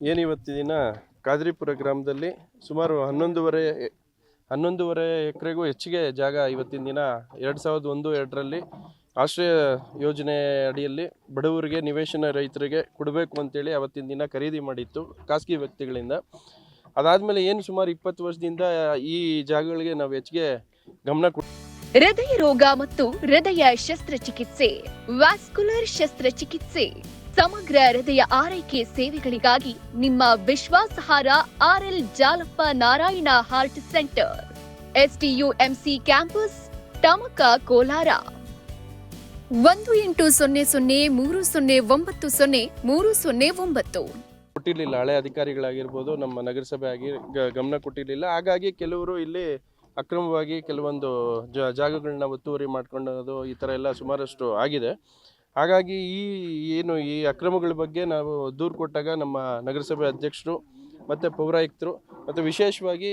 ಏನು ಇವತ್ತಿನ ದಿನ ಕಾದ್ರಿಪುರ ಗ್ರಾಮದಲ್ಲಿ ಸುಮಾರು ಹನ್ನೊಂದುವರೆ ಹನ್ನೊಂದುವರೆ ಎಕರೆಗೂ ಹೆಚ್ಚಿಗೆ ಜಾಗ ಇವತ್ತಿನ ದಿನ ಎರಡು ಸಾವಿರದ ಒಂದು ಎರಡರಲ್ಲಿ ಆಶ್ರಯ ಯೋಜನೆ ಅಡಿಯಲ್ಲಿ ಬಡವರಿಗೆ ನಿವೇಶನ ರೈತರಿಗೆ ಕೊಡಬೇಕು ಅಂತೇಳಿ ಅವತ್ತಿನ ದಿನ ಖರೀದಿ ಮಾಡಿತ್ತು ಖಾಸಗಿ ವ್ಯಕ್ತಿಗಳಿಂದ. ಅದಾದಮೇಲೆ ಏನು ಸುಮಾರು ಇಪ್ಪತ್ತು ವರ್ಷದಿಂದ ಈ ಜಾಗಗಳಿಗೆ ನಾವು ಹೆಚ್ಚಿಗೆ ಗಮನ ಕೊಟ್ಟು ಹೃದಯ ರೋಗ ಮತ್ತು ಹೃದಯ ಶಸ್ತ್ರಚಿಕಿತ್ಸೆ, ವ್ಯಾಸ್ಕುಲರ್ ಶಸ್ತ್ರಚಿಕಿತ್ಸೆ. ಸಮಗ್ರ ಹೃದಯ ಆರೈಕೆ ಸೇವೆಗಳಿಗಾಗಿ ನಿಮ್ಮ ವಿಶ್ವಾಸಹಾರ RL Jalappa Narayana heart centre. SDUMC campus Tamaka Kolar. ಒಂದು ಎಂಟು ಸೊನ್ನೆ ಸೊನ್ನೆ ಮೂರು ಸೊನ್ನೆ ಒಂಬತ್ತು ಸೊನ್ನೆ ಮೂರು ಸೊನ್ನೆ ಒಂಬತ್ತು. ಕೊಟ್ಟಿರಲಿಲ್ಲ, ಹಳೆ ಅಧಿಕಾರಿಗಳಾಗಿರ್ಬೋದು, ನಮ್ಮ ನಗರಸಭೆ ಆಗಿ ಗಮನ ಕೊಟ್ಟಿರಲಿಲ್ಲ. ಹಾಗಾಗಿ ಕೆಲವರು ಇಲ್ಲಿ ಅಕ್ರಮವಾಗಿ ಕೆಲವೊಂದು ಜ, ಜಾಗಗಳನ್ನ ಒತ್ತುವರಿ ಮಾಡ್ಕೊಳ್ಳೋದು ಈ ಥರ ಎಲ್ಲ ಸುಮಾರಷ್ಟು ಆಗಿದೆ. ಹಾಗಾಗಿ ಈ ಏನು ಈ ಅಕ್ರಮಗಳ ಬಗ್ಗೆ ನಾವು ದೂರು ಕೊಟ್ಟಾಗ ನಮ್ಮ ನಗರಸಭೆ ಅಧ್ಯಕ್ಷರು ಮತ್ತು ಪೌರಾಯುಕ್ತರು ಮತ್ತು ವಿಶೇಷವಾಗಿ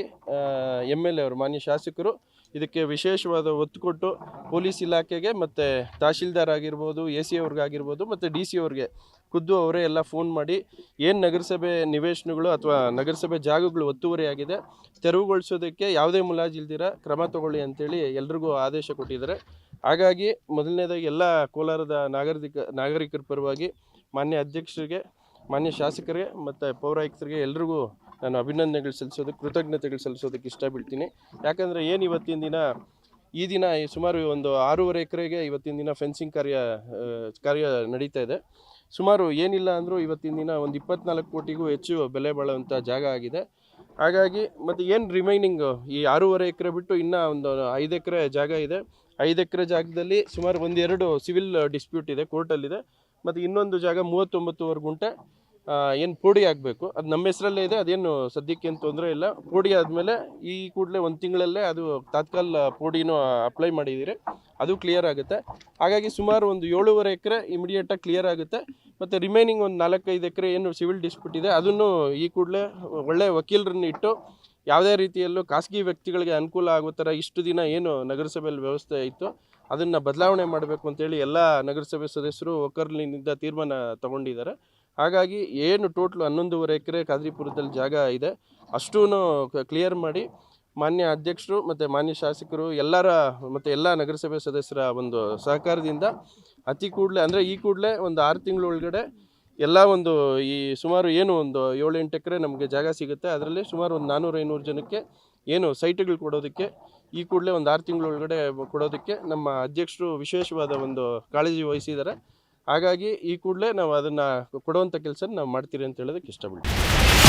ಎಂ ಎಲ್ ಎ ಅವರು, ಮಾನ್ಯ ಶಾಸಕರು ಇದಕ್ಕೆ ವಿಶೇಷವಾದ ಒತ್ತು ಕೊಟ್ಟು ಪೊಲೀಸ್ ಇಲಾಖೆಗೆ ಮತ್ತು ತಹಶೀಲ್ದಾರ್ ಆಗಿರ್ಬೋದು, ಎ ಸಿ ಅವ್ರಿಗಾಗಿರ್ಬೋದು ಮತ್ತು ಡಿ ಸಿ ಅವ್ರಿಗೆ ಖುದ್ದು ಅವರೇ ಎಲ್ಲ ಫೋನ್ ಮಾಡಿ ಏನು ನಗರಸಭೆ ನಿವೇಶನಗಳು ಅಥವಾ ನಗರಸಭೆ ಜಾಗಗಳು ಒತ್ತುವರಿಯಾಗಿದೆ ತೆರವುಗೊಳಿಸೋದಕ್ಕೆ ಯಾವುದೇ ಮುಲಾಜಿಲ್ದಿರ ಕ್ರಮ ತಗೊಳ್ಳಿ ಅಂತೇಳಿ ಎಲ್ರಿಗೂ ಆದೇಶ ಕೊಟ್ಟಿದ್ದಾರೆ. ಹಾಗಾಗಿ ಮೊದಲನೇದಾಗಿ ಎಲ್ಲ ಕೋಲಾರದ ನಾಗರಿಕ, ನಾಗರಿಕರ ಪರವಾಗಿ ಮಾನ್ಯ ಅಧ್ಯಕ್ಷರಿಗೆ, ಮಾನ್ಯ ಶಾಸಕರಿಗೆ ಮತ್ತು ಪೌರಾಯುಕ್ತರಿಗೆ ಎಲ್ರಿಗೂ ನಾನು ಅಭಿನಂದನೆಗಳು ಸಲ್ಲಿಸೋದಕ್ಕೆ, ಕೃತಜ್ಞತೆಗಳು ಸಲ್ಲಿಸೋದಕ್ಕೆ ಇಷ್ಟ ಬೀಳ್ತೀನಿ ಯಾಕಂದರೆ ಏನು ಇವತ್ತಿನ ದಿನ, ಈ ದಿನ ಸುಮಾರು ಒಂದು ಆರೂವರೆ ಎಕರೆಗೆ ಇವತ್ತಿನ ದಿನ ಫೆನ್ಸಿಂಗ್ ಕಾರ್ಯ ಕಾರ್ಯ ನಡೀತಾ ಇದೆ. ಸುಮಾರು ಏನಿಲ್ಲ ಅಂದರೂ ಇವತ್ತಿನ ದಿನ ಒಂದು ಇಪ್ಪತ್ನಾಲ್ಕು ಕೋಟಿಗೂ ಹೆಚ್ಚು ಬೆಲೆ ಬಾಳುವಂಥ ಜಾಗ ಆಗಿದೆ. ಹಾಗಾಗಿ ಮತ್ತು ಏನು ರಿಮೈನಿಂಗ್ ಈ ಆರೂವರೆ ಎಕರೆ ಬಿಟ್ಟು ಇನ್ನೂ ಒಂದು ಐದು ಎಕರೆ ಜಾಗ ಇದೆ. ಐದು ಎಕರೆ ಜಾಗದಲ್ಲಿ ಸುಮಾರು ಒಂದೆರಡು ಸಿವಿಲ್ ಡಿಸ್ಪ್ಯೂಟ್ ಇದೆ, ಕೋರ್ಟಲ್ಲಿದೆ. ಮತ್ತು ಇನ್ನೊಂದು ಜಾಗ ಮೂವತ್ತೊಂಬತ್ತುವರೆ ಗುಂಟೆ ಏನು ಪೋಡಿ ಆಗಬೇಕು. ಅದು ನಮ್ಮ ಹೆಸರಲ್ಲೇ ಇದೆ, ಅದೇನು ಸದ್ಯಕ್ಕೆ ಏನು ತೊಂದರೆ ಇಲ್ಲ. ಪೋಡಿ ಆದಮೇಲೆ ಈ ಕೂಡಲೇ ಒಂದು ತಿಂಗಳಲ್ಲೇ ಅದು ತಾತ್ಕಾಲ ಪೋಡಿನೂ ಅಪ್ಲೈ ಮಾಡಿದ್ದೀರಿ. ಅದು ಕ್ಲಿಯರ್ ಆಗುತ್ತೆ. ಹಾಗಾಗಿ ಸುಮಾರು ಒಂದು ಏಳುವರೆ ಎಕರೆ ಇಮಿಡಿಯೇಟಾಗಿ ಕ್ಲಿಯರ್ ಆಗುತ್ತೆ. ಮತ್ತು ರಿಮೈನಿಂಗ್ ಒಂದು ನಾಲ್ಕೈದು ಎಕರೆ ಏನು ಸಿವಿಲ್ ಡಿಸ್ಪ್ಯೂಟ್ ಇದೆ, ಅದನ್ನು ಈ ಕೂಡಲೇ ಒಳ್ಳೆ ವಕೀಲರನ್ನ ಇಟ್ಟು ಯಾವುದೇ ರೀತಿಯಲ್ಲೂ ಖಾಸಗಿ ವ್ಯಕ್ತಿಗಳಿಗೆ ಅನುಕೂಲ ಆಗೋ ಥರ ಇಷ್ಟು ದಿನ ಏನು ನಗರಸಭೆಯಲ್ಲಿ ವ್ಯವಸ್ಥೆ ಇತ್ತು, ಅದನ್ನು ಬದಲಾವಣೆ ಮಾಡಬೇಕು ಅಂತೇಳಿ ಎಲ್ಲ ನಗರಸಭೆ ಸದಸ್ಯರು ಒಕ್ಕರ್ಲಿನಿಂದ ತೀರ್ಮಾನ ತಗೊಂಡಿದ್ದಾರೆ. ಹಾಗಾಗಿ ಏನು ಟೋಟ್ಲು ಹನ್ನೊಂದೂವರೆ ಎಕರೆ ಖಾದ್ರಿಪುರದಲ್ಲಿ ಜಾಗ ಇದೆ ಅಷ್ಟೂ ಕ್ಲಿಯರ್ ಮಾಡಿ ಮಾನ್ಯ ಅಧ್ಯಕ್ಷರು ಮತ್ತು ಮಾನ್ಯ ಶಾಸಕರು ಎಲ್ಲರ ಮತ್ತು ಎಲ್ಲ ನಗರಸಭೆ ಸದಸ್ಯರ ಒಂದು ಸಹಕಾರದಿಂದ ಅತಿ ಕೂಡಲೇ, ಅಂದರೆ ಈ ಕೂಡಲೇ ಒಂದು ಆರು ತಿಂಗಳ ಒಳಗಡೆ ಎಲ್ಲ ಒಂದು ಈ ಸುಮಾರು ಏನು ಒಂದು ಏಳು ಎಂಟು ಎಕರೆ ನಮಗೆ ಜಾಗ ಸಿಗುತ್ತೆ. ಅದರಲ್ಲಿ ಸುಮಾರು ಒಂದು ನಾನ್ನೂರು ಐನೂರು ಜನಕ್ಕೆ ಏನು ಸೈಟ್ಗಳು ಕೊಡೋದಕ್ಕೆ, ಈ ಕೂಡಲೇ ಒಂದು ಆರು ತಿಂಗಳ ಒಳಗಡೆ ಕೊಡೋದಕ್ಕೆ ನಮ್ಮ ಅಧ್ಯಕ್ಷರು ವಿಶೇಷವಾದ ಒಂದು ಕಾಳಜಿ ವಹಿಸಿದ್ದಾರೆ. ಹಾಗಾಗಿ ಈ ಕೂಡಲೇ ನಾವು ಅದನ್ನು ಕೊಡುವಂಥ ಕೆಲಸ ನಾವು ಮಾಡ್ತೀರಿ ಅಂತ ಹೇಳೋದಕ್ಕೆ ಇಷ್ಟಪಡ್ತೀವಿ